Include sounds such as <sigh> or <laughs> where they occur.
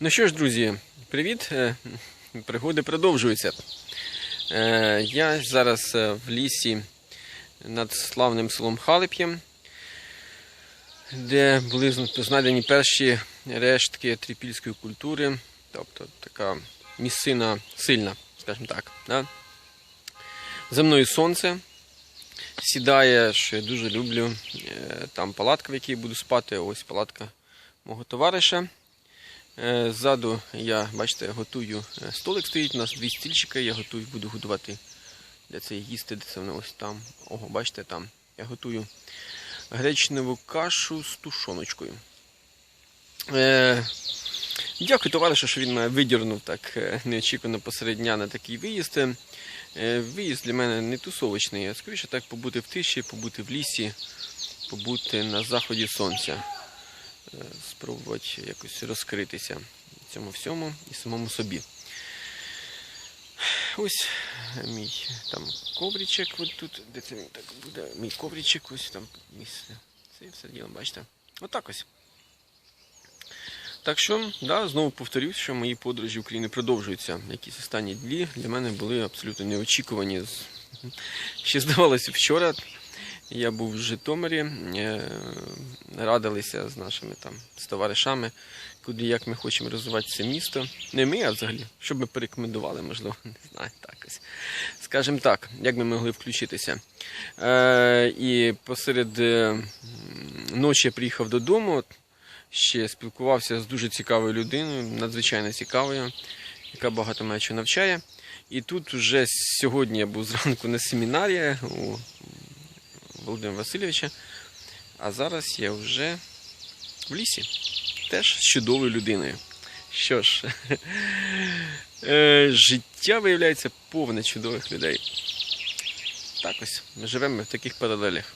Ну що ж, друзі, привіт! Е, Пригоди продовжуються. Е, Я зараз е, в лісі над славним селом Халип'єм, де були знайдені перші рештки трипільської культури, тобто така місцина сильна, скажімо так. Да? За мною сонце сідає, що я дуже люблю. Там палатка, в якій буду спати. Ось палатка мого товариша. Е, Ззаду я, бачите, готую е, столик стоїть, у нас дві стільчики, я готую, буду готувати. Де це їсти, де це воно ось там. Ого, бачите, там. Я готую гречневу кашу з тушоночкою. Е, дякую товаришу, що він мене видірнув так е, неочікувано посеред дня на такий виїзд. Е, виїзд для мене не тусовочний, а скоріше так побути в тиші, побути в лісі, побути на заході сонця спробувати якось розкритися цьому всьому і самому собі. Ось мій там ковричок, от тут, де це він так буде, мій ковричок, ось там місце. Це все діло, бачите. Отак ось. Так що, да, знову повторюсь, що мої подорожі України продовжуються. Якісь останні дні для мене були абсолютно неочікувані. Ще здавалося вчора. Я був в Житомирі, е, радилися з нашими там з товаришами, куди як ми хочемо розвивати це місто. Не ми, а взагалі, щоб ми порекомендували, можливо, <laughs> не знаю, так ось. Скажімо так, як ми могли включитися. Е, і посеред е, ночі я приїхав додому, ще спілкувався з дуже цікавою людиною, надзвичайно цікавою, яка багато мене навчає. І тут вже сьогодні я був <laughs> зранку на семінарі у Володимира Васильовича. А зараз я вже в лісі. Теж з чудовою людиною. Що ж, <laughs> е, життя виявляється повне чудових людей. Так ось, ми живемо в таких паралелях.